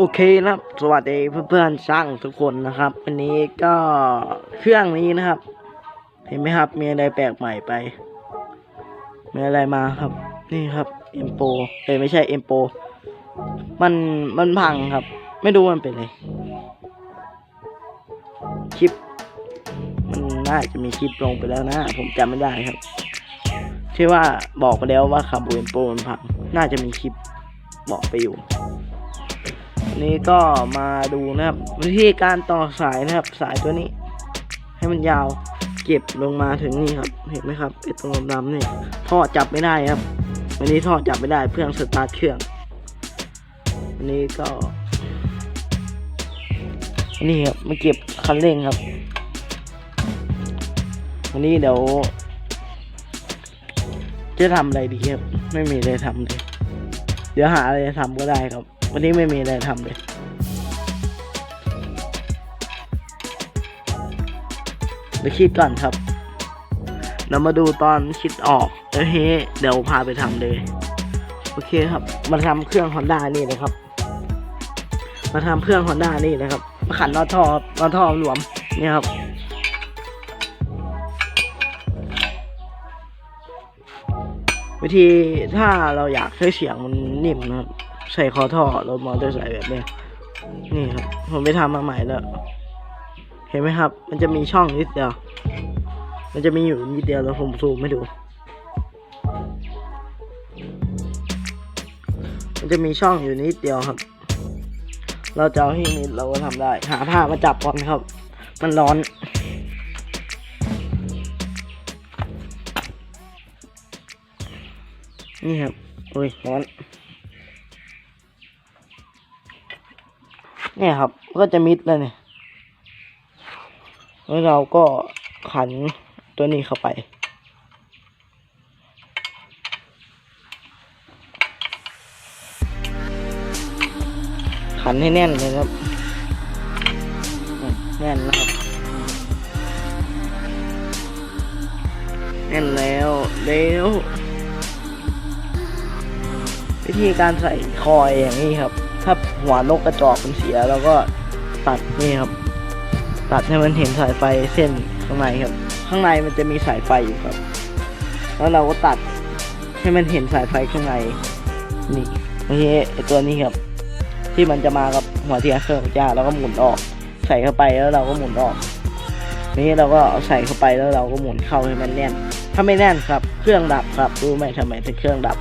โอเคนะครับสวัสดีเพื่อนๆช่างทุกคนนะครับ วันนี้ก็เครื่องนี้นะครับ เห็นไหมครับ มีอะไรแปลกใหม่ไป มีอะไรมาครับ นี่ครับเอ็มโปเอ้ไม่ใช่เอ็มโปมันมันพังครับ ไม่รู้มันเป็นอะไรคลิป มันน่าจะมีคลิปลงไปแล้วนะ ผมจำไม่ได้ครับ ที่ว่าบอกไปแล้วว่าคาบูเอ็มโปมันพัง น่าจะมีคลิปบอกไปอยู่ นี้ก็มาดูนะครับ วิธีการต่อสายนะครับ สายตัวนี้ ให้มันยาวเก็บลงมาถึงนี่ครับ เห็นไหมครับไอตรงดำๆนี่ท่อจับไม่ได้ครับ วันนี้ท่อจับไม่ได้เพื่องสตาร์ทเครื่องวันนี้ก็นี่ครับมาเก็บคันเร่งครับ วันนี้เดี๋ยวจะทำอะไรดีครับ ไม่มีอะไรทำเลย เดี๋ยวหาอะไรทำก็ได้ครับ วันนี้ไม่มีอะไรทำเลยเดี๋ยวคิดก่อนครับ เรามาดูตอนคิดออกแล้วเฮ้เดี๋ยวพาไปทำเลย โอเคครับ มาทำเครื่องฮอนด้านี่เลยครับ มาทำเครื่องฮอนด้านี่นะครับ มาขันน็อท่อครับน็อท่อหลวมเนี่ยครับวิธีถ้าเราอยากให้เสียงมันนิ่มนะครับ ใส่คอท่อรถมอเตอร์ไซค์แบบนี้นี่ครับ ผมไปทำมาใหม่แล้ว เห็นไหมครับ มันจะมีช่องนิดเดียว มันจะมีอยู่นิดเดียวแล้วผมซูมให้ดู มันจะมีช่องอยู่นิดเดียวครับ เราจะเอาให้มิดเราก็ทำได้ หาผ้ามาจับก่อนครับ มันร้อนนี่ครับ โอ้ยร้อน เนี่ยครับ ก็จะมิดเลยเนี่ยแล้วเราก็ขันตัวนี้เข้าไปขันให้แน่นเลยครับ แน่นนะครับแน่นแล้วเร็ววิธีการใส่คอยอย่างนี้ครับ ถ้าหัวนกกระจอกมันเสียเราก็ตัดนี่ครับ ตัดให้มันเห็นสายไฟเส้นข้างในครับ ข้างในมันจะมีสายไฟอยู่ครับ แล้วเราก็ตัดให้มันเห็นสายไฟข้างในนี่ไม่ใช่ไอตัวนี้ครับ ที่มันจะมากับหัวเทียนเครื่องจ้าแล้วก็หมุนออก ใส่เข้าไปแล้วเราก็หมุนออกนี่เราก็เอาใส่เข้าไปแล้วเราก็หมุนเข้าให้มันแน่น ถ้าไม่แน่นครับ เครื่องดับครับรู้ไหมทำไมถึงเครื่องดับ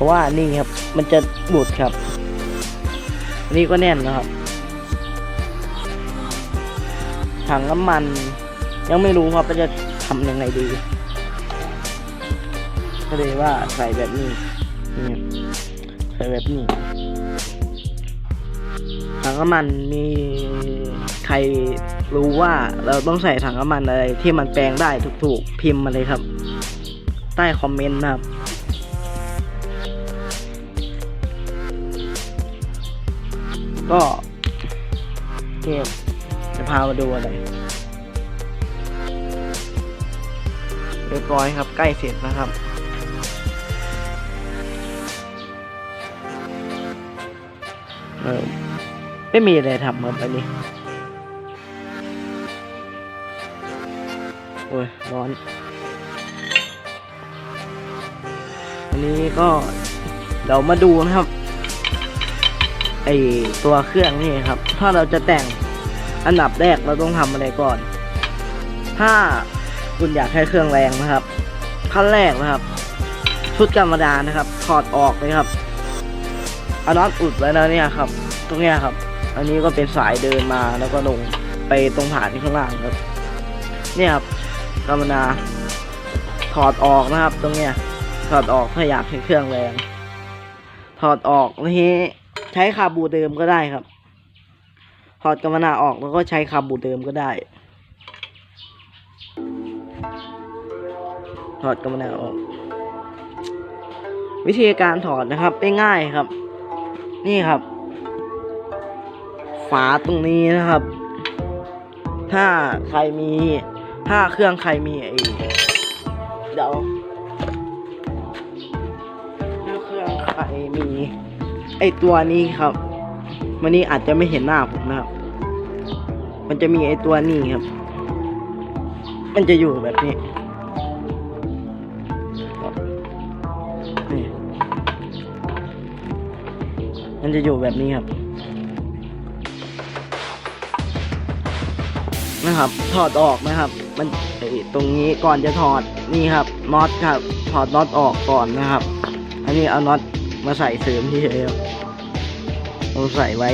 ราะว่านี่ครับมันจะหลุดครับนนี้ก็แน่นนะครับ ถังน้ำมันยังไม่รู้ครับว่าจะทำยังไงดี ก็เลยว่าใส่แบบนี้นี่ใส่แบบนี้ถังน้ำมันมีใครรู้ว่าเราต้องใส่ถังน้ำมันอะไรที่มันแปลงได้ถูกๆพิมพ์มาเลยครับ ใต้คอมเมนต์นะครับ ก็เก็บจะพามาดูอะไรเรียบร้อยครับ ใกล้เสร็จนะครับ เออไม่มีอะไรทำครับอันนี้ โอ้ย ร้อน อันนี้ก็ เรามาดูนะครับ อตัวเครื่องนี่ครับ ถ้าเราจะแต่งอันดับแรกเราต้องทำอะไรก่อน ถ้าคุณอยากให้เครื่องแรงนะครับขั้นแรกนะครับ ชุดธรรมดานะครับ ถอดออกเลยครับเอาน็อตอุดไว้แล้วเนี่ยครับ ตรงเนี้ยครับ อันนี้ก็เป็นสายเดินมาแล้วก็ลงไปตรงฐานที่ข้างล่างครับ เนี่ยครับธรรมดาถอดออกนะครับ ตรงเนี้ยถอดออกถ้าอยากให้เครื่องแรง ถอดออกนี้ ใช้คาบูเดิมก็ได้ครับ ถอดกำมะนาออกแล้วก็ใช้คาบูเดิมก็ได้ ถอดกำมะนาออก วิธีการถอดนะครับง่ายๆครับ นี่ครับ ฝาตรงนี้นะครับ ถ้าใครมีถ้าเครื่องใครมีไอ้เดี๋ยวถ้าเครื่องใครมี ไอตัวนี้ครับ วันนี้อาจจะไม่เห็นหน้าผมนะครับ มันจะมีไอตัวนี้ครับ มันจะอยู่แบบนี้นี่มันจะอยู่แบบนี้ครับ นะครับ ถอดออกนะครับ มันไอตรงนี้ก่อนจะถอดนี่ครับน็อตครับ ถอดน็อตออกก่อนนะครับ อันนี้เอาน็อตมาใส่เสริมที่เฉยๆครับ เราใส่ไว้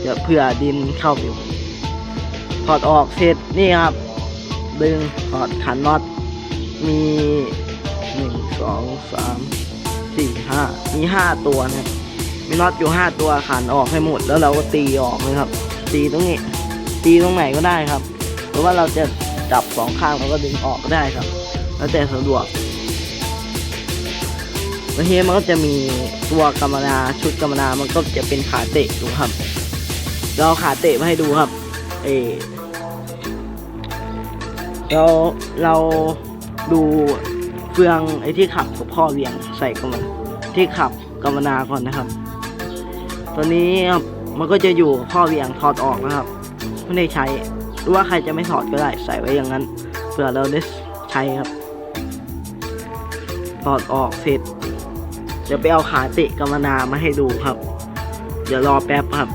เดี๋ยวเพื่อดินเข้าอยู่ถอดออกเสร็จนี่ครับ ดึงถอดขันน็อตมีหนึ่งสองสามสี่ห้ามีห้าตัวนะครับมีน็อตอยู่ห้าตัวขันออกให้หมดแล้วเราก็ตีออกเลยครับ ตีตรงนี้ ตีตรงไหนก็ได้ครับ หรือว่าเราจะจับสองข้างแล้วก็ดึงออกก็ได้ครับ แล้วแต่สะดวก แล้วทีนี้มันก็จะมีตัวกรรมนาชุดกรรมนามันก็จะเป็นขาเตะดูครับเราขาเตะมาให้ดูครับ เออเราเราดูเฟืองไอ้ที่ขับกับพ่อเวียงใส่กรรมนที่ขับกรรมนาก่อนนะครับ ตัวนี้ครับมันก็จะอยู่ข้อเวียงถอดออกนะครับไม่ได้ใช้หรือว่าใครจะไม่ถอดก็ได้ใส่ไว้อย่างนั้นเผื่อเราได้ใช้ครับถอดออกเสร็จ เดี๋ยวไปเอาขาเตะกรรมนามาให้ดูครับ เดี๋ยวรอแป๊บครับ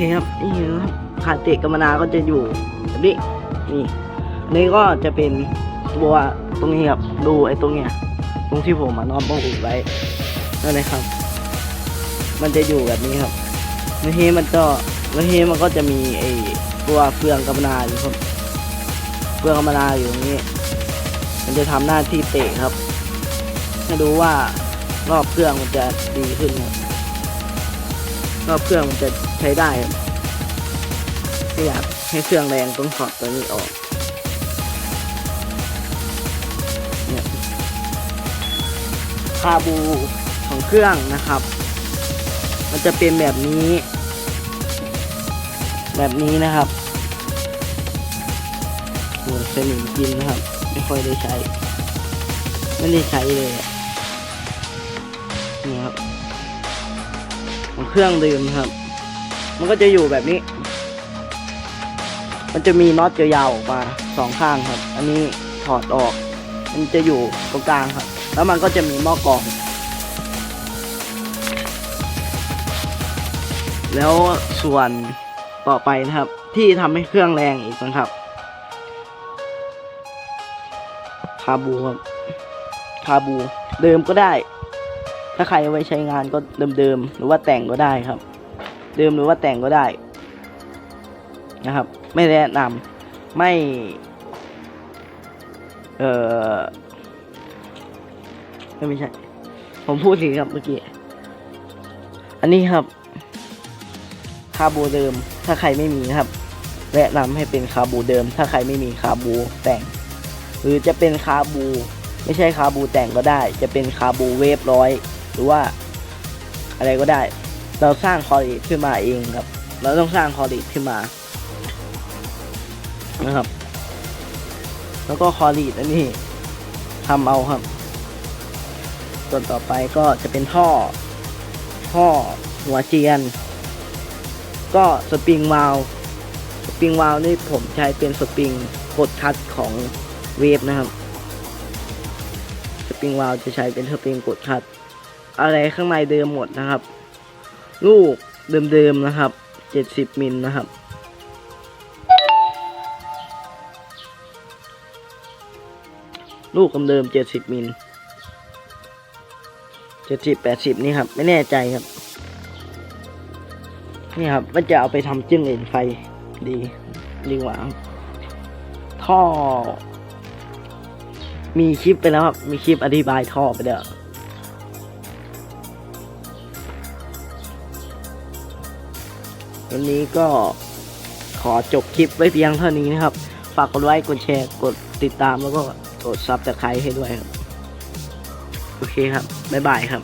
เคครับนี่ครับขาเตะกรรมนาก็จะอยู่แบบนี้นี่นี่ก็จะเป็นตัวตรงนี้ครับดูไอ้ตรงเนี้ยตรงที่ผมมานอนป้องอุดไว้นั่นเลยครับ มันจะอยู่แบบนี้ครับแล้วทีนี้มันก็แล้วทีนี้มันก็จะมีไอ้ตัวเฟืองกรรมนาอยู่ครับเฟืองกรรมนาอยู่ตรงนี้ มันจะทำหน้าที่เตะครับให้ดูว่ารอบเครื่องมันจะดีขึ้นครับ รอบเครื่องมันจะใช้ได้ครับไม่อยากให้เครื่องแรงต้องถอดตัวนี้ออกเนี่ยคาบูของเครื่องนะครับ มันจะเป็นแบบนี้ แบบนี้นะครับโอ้สนิมกินนะครับ ไม่ค่อยได้ใช้ ไม่ได้ใช้เลย ของเครื่องดื่มครับ มันก็จะอยู่แบบนี้ มันจะมีน็อตยาวๆออกมาสองข้างครับ อันนี้ถอดออก มันจะอยู่ตรงกลางครับ แล้วมันก็จะมีหม้อกรอง แล้วส่วนต่อไปนะครับ ที่ทำให้เครื่องแรงอีกนะครับคาบูครับคาบู เดิมก็ได้ ถ้าใครเอาไว้ใช้งานก็เดิมๆหรือว่าแต่งก็ได้ครับ เดิมหรือว่าแต่งก็ได้นะครับ ไม่แนะนำไม่ เออไม่ใช่ ผมพูดผิดครับเมื่อกี้ อันนี้ครับ คาบูเดิม ถ้าใครไม่มีนะครับ แนะนำให้เป็นคาบูเดิม ถ้าใครไม่มีคาบูแต่ง หรือจะเป็นคาบู ไม่ใช่คาบูแต่งก็ได้ จะเป็นคาบูเวฟร้อย หรือว่าอะไรก็ได้ เราสร้างคอร์ดิขึ้นมาเองครับ เราต้องสร้างคอร์ดิขึ้นมานะครับ แล้วก็คอร์ดิอันนี้ทำเอาครับ ส่วนต่อไปก็จะเป็นท่อ ท่อหัวเจียน ก็สปริงวาลสปริงวาลนี่ผมใช้เป็นสปริงกดคัดของเวฟนะครับ สปริงวาลจะใช้เป็นสปริงกดคัด อะไรข้างในเดิมหมดนะครับ ลูกเดิมๆนะครับ70มิลนะครับ ลูกเดิมๆ70มิล70 80นี่ครับ ไม่แน่ใจครับ นี่ครับว่าจะเอาไปทำจิ้งเหลนไฟดีดีกว่าท่อ มีคลิปไปแล้วครับ มีคลิปอธิบายท่อไปแล้ว วันนี้ก็ขอจบคลิปไว้เพียงเท่านี้นะครับ ฝากกดไลค์กดแชร์กดติดตามแล้วก็กดซับสไครต์ให้ด้วยครับ โอเคครับ บ๊ายบายครับ